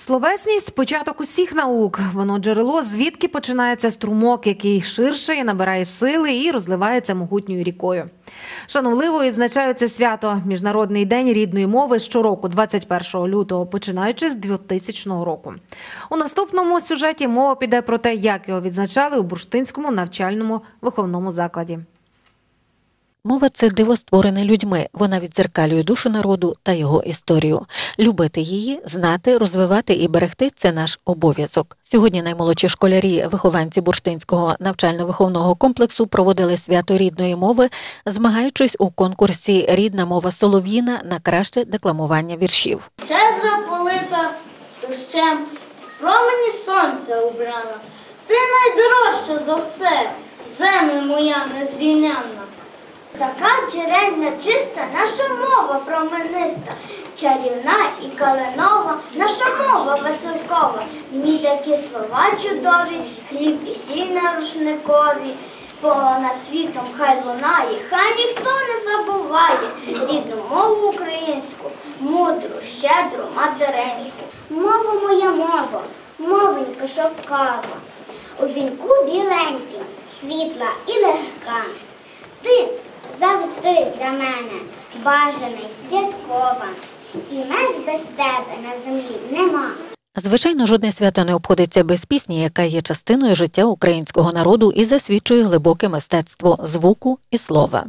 Словесність початок усіх наук. Воно джерело, звідки починається струмок, який ширше набирає сили і розливається могутньою рікою. Шановливо відзначають це свято Міжнародний день рідної мови щороку, 21 лютого, починаючи з 2000 року. У наступному сюжеті мова піде про те, як його відзначали у бурштинському навчальному виховному закладі. Мова це диво створене людьми. Вона відзеркалює душу народу та його історію. Любити її, знати, розвивати і берегти це наш обов'язок. Сьогодні наймолодші школярі, вихованці бурштинського навчально-виховного комплексу, проводили свято рідної мови, змагаючись у конкурсі Рідна мова солов'їна на краще декламування віршів. Щедра полита дощем, промені сонця убрана. Ти найдорожча за все, земля моя незрівнянна. Така джерельна, чиста, наша мова промениста, чарівна і калинова, наша мова веселкова. В ній такі слова чудові, хліб і сіль на рушникові. Понад світом хай лунає, хай ніхто не забуває рідну мову українську, мудру, щедру, материнську. Мова моя мова, мовенька шовкава, у вінку біленьким, світла і легка. Для мене бажаний святкова, і меж без тебе на землі нема. Звичайно, жодне свято не обходиться без пісні, яка є частиною життя українського народу і засвідчує глибоке мистецтво звуку і слова.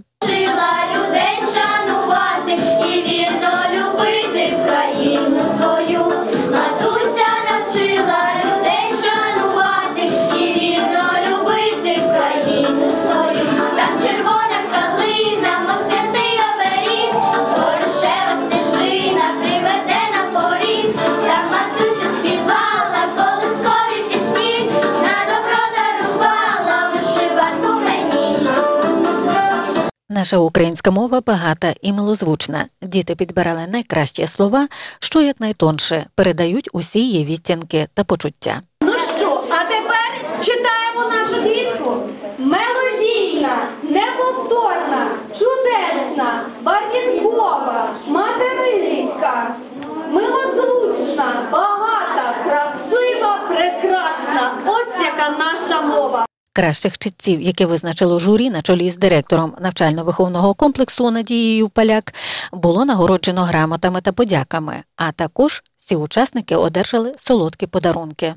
Наша українська мова багата і милозвучна. Діти підбирали найкращі слова, що якнайтонше передають усі її відтінки та почуття. Ну що, а тепер читаємо нашу квітку. Мелодійна, неповторна, чудесна, барвінкова, материнська, милозвучна, багата, красива, прекрасна. Ось яка наша мова. Кращих читців, які визначило журі на чолі з директором навчально-виховного комплексу Надією Поляк, було нагороджено грамотами та подяками. А також всі учасники одержали солодкі подарунки.